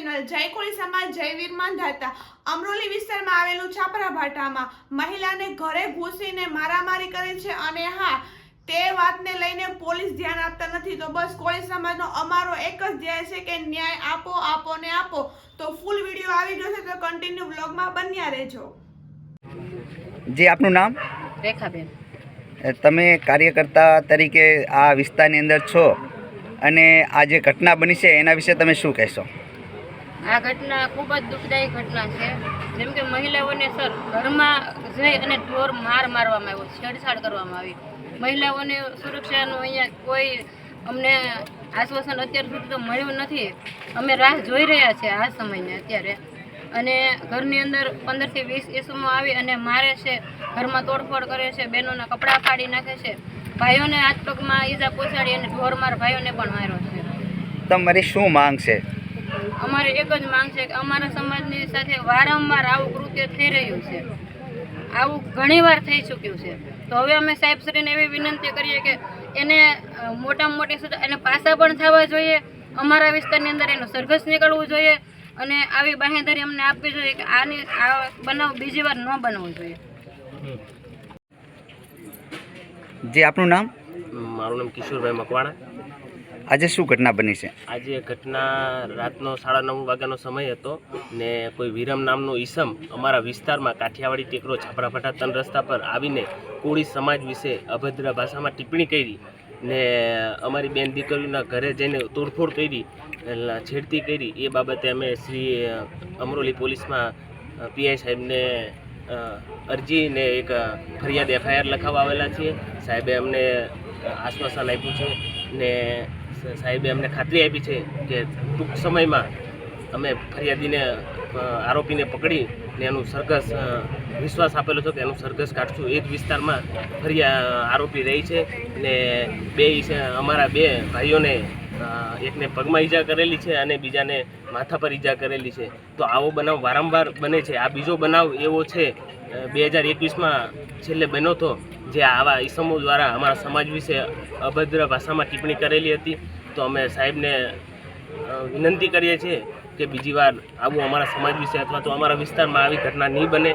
Channel જય કોળી સમાજ જય વીરમાન માંધાતા અમરોલી વિસ્તારમાં આવેલું છાપરા ભાટામાં મહિલાને ઘરે ઘૂસીને મારામારી કરે છે અને હા તે વાતને લઈને પોલીસ ધ્યાન આપતા નથી. તો બસ કોળી સમાજનો અમારો એક જ ધ્યેય છે કે ન્યાય આપો આપો ને આપો. તો ફૂલ વીડિયો આવી ગયો છે તો કન્ટિન્યુ બ્લોગમાં બન્યા રહેજો. જે આપનું નામ? રેખાબેન. તમે કાર્યકર્તા તરીકે આ વિસ્તારની અંદર છો અને આ જે ઘટના બની છે એના વિશે તમે શું કહેશો? આ ઘટના ખૂબ જ દુઃખદાયી ઘટના છે. જેમ કે મહિલાઓને સર ઘરમાં જઈ અને ઢોર માર મારવામાં આવ્યો, છેડછાડ કરવામાં આવી. મહિલાઓને સુરક્ષાનું અહીંયા કોઈ અમને આશ્વાસન અત્યાર સુધી તો મળ્યું નથી. અમે રાહ જોઈ રહ્યા છીએ આ સમયને અત્યારે. અને ઘરની અંદર પંદરથી વીસ ઈસમો આવી અને મારે છે, ઘરમાં તોડફોડ કરે છે, બહેનોના કપડાં ફાડી નાખે છે. ભાઈઓને હાથ પગમાં ઈજા પહોંચાડી અને ઢોર માર ભાઈઓને પણ માર્યો છે. તમારી શું માંગ છે? અમારે એક જ માંગ છે કે અમારા સમાજની સાથે વારંવાર આવું કૃત્ય થઈ રહ્યું છે. આવું ઘણીવાર થઈ ચૂક્યું છે. તો હવે અમે સાહેબશ્રીને એવી વિનંતી કરીએ કે એને મોટામાં મોટી સજા એને પાસા પણ થવા જોઈએ અમારા વિસ્તારની અંદર એનું સરઘસ નીકળવું જોઈએ અને આવી બાહેધરી અમને આપવી જોઈએ કે આની આ બનાવ બીજી વાર ન બનવો જોઈએ. જી આપનું નામ? મારું નામ કિશોરભાઈ મકવાણા. આજે શું ઘટના બની છે? આજે ઘટના રાતનો સાડા નવ વાગ્યાનો સમય હતો ને કોઈ વિરમ નામનો ઈસમ અમારા વિસ્તારમાં કાઠિયાવાડી ટેકરો છાપરાફાટા ત્રણ રસ્તા પર આવીને કોળી સમાજ વિશે અભદ્ર ભાષામાં ટિપ્પણી કરી ને અમારી બેન દીકરીઓના ઘરે જઈને તોડફોડ કરી છેડતી કરી. એ બાબતે અમે શ્રી અમરોલી પોલીસમાં પીઆઈ સાહેબને અરજીને એક ફરિયાદ એફઆઈઆર લખાવવા આવેલા છીએ. સાહેબે અમને આશ્વાસન આપ્યું છે ને સાહેબે અમને ખાતરી આપી છે કે ટૂંક સમયમાં અમે ફરિયાદીને આરોપીને પકડી ને એનું સરઘસ વિશ્વાસ આપેલો છો કે એનું સરઘસ કાઢશું. એ જ વિસ્તારમાં ફરિયા આરોપી રહી છે ને બે અમારા બે ભાઈઓને એકને પગમાં ઈજા કરેલી છે અને બીજાને માથા પર ઈજા કરેલી છે. તો આવો બનાવ વારંવાર બને છે. આ બીજો બનાવ એવો છે બે હજાર એકવીસમાં છેલ્લે બન્યો હતો, જે આવા ઈસમો દ્વારા અમારા સમાજ વિશે અભદ્ર ભાષામાં ટિપ્પણી કરેલી હતી. તો અમે સાહેબને વિનંતી કરીએ છીએ કે બીજી વાર આવું અમારા સમાજ વિશે અથવા તો અમારા વિસ્તારમાં આવી ઘટના નહીં બને.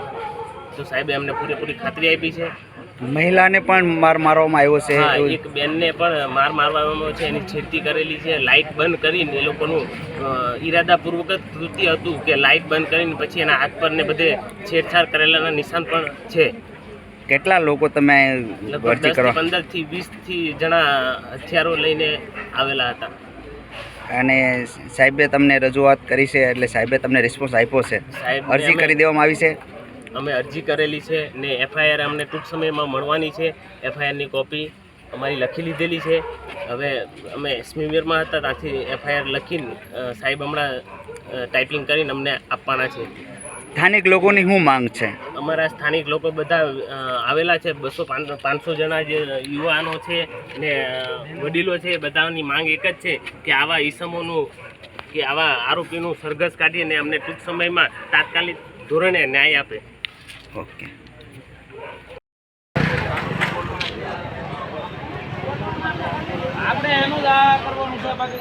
તો સાહેબે અમને પૂરેપૂરી ખાતરી આપી છે. મહિલાને પણ માર મારવામાં આવ્યો છે એક બેનને પણ માર મારવામાં આવ્યો છે એની છેડતી કરેલી છે. લાઇટ બંધ કરીને એ લોકોનું ઈરાદાપૂર્વક જ કૃત્ય હતું કે લાઇટ બંધ કરીને પછી એના હાથ પર ને બધે છેડછાડ કરેલાના નિશાન પણ છે. કેટલા લોકો તમે ભરતી કરવા? પંદરથી વીસથી જણા હથિયારો લઈને આવેલા હતા. અને સાહેબે તમને રજૂઆત કરી છે એટલે સાહેબે તમને રિસ્પોન્સ આપ્યો છે. અરજી કરી દેવામાં આવી છે? અમે અરજી કરેલી છે ને એફઆઈઆર અમને ટૂંક સમયમાં મળવાની છે. એફઆઈઆરની કોપી અમારી લખી લીધેલી છે. હવે અમે સ્મીમિયરમાં હતા ત્યાંથી એફઆઈઆર લખીને સાહેબ હમણાં ટાઈપિંગ કરીને અમને આપવાના છે. સ્થાનિક લોકોની શું માંગ છે? અમારા સ્થાનિક લોકો બધા આવેલા છે. બસો પાંચસો જણા જે યુવાનો છે ને વડીલો છે બધાની માંગ એક જ છે કે આવા ઈસમોનું કે આવા આરોપીનું સરઘસ કાઢીને અમને ટૂંક સમયમાં તાત્કાલિક ધોરણે ન્યાય આપે. ઓકે. આપણે એનું જ કરવાનું છે બાકી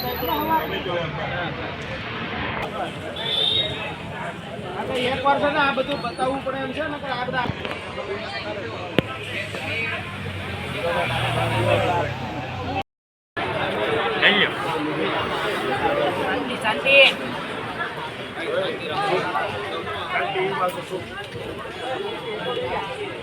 એકવાર છે ને આ બધું બતાવવું પડે એમ છે ને આ બધા આ કરવું આપણી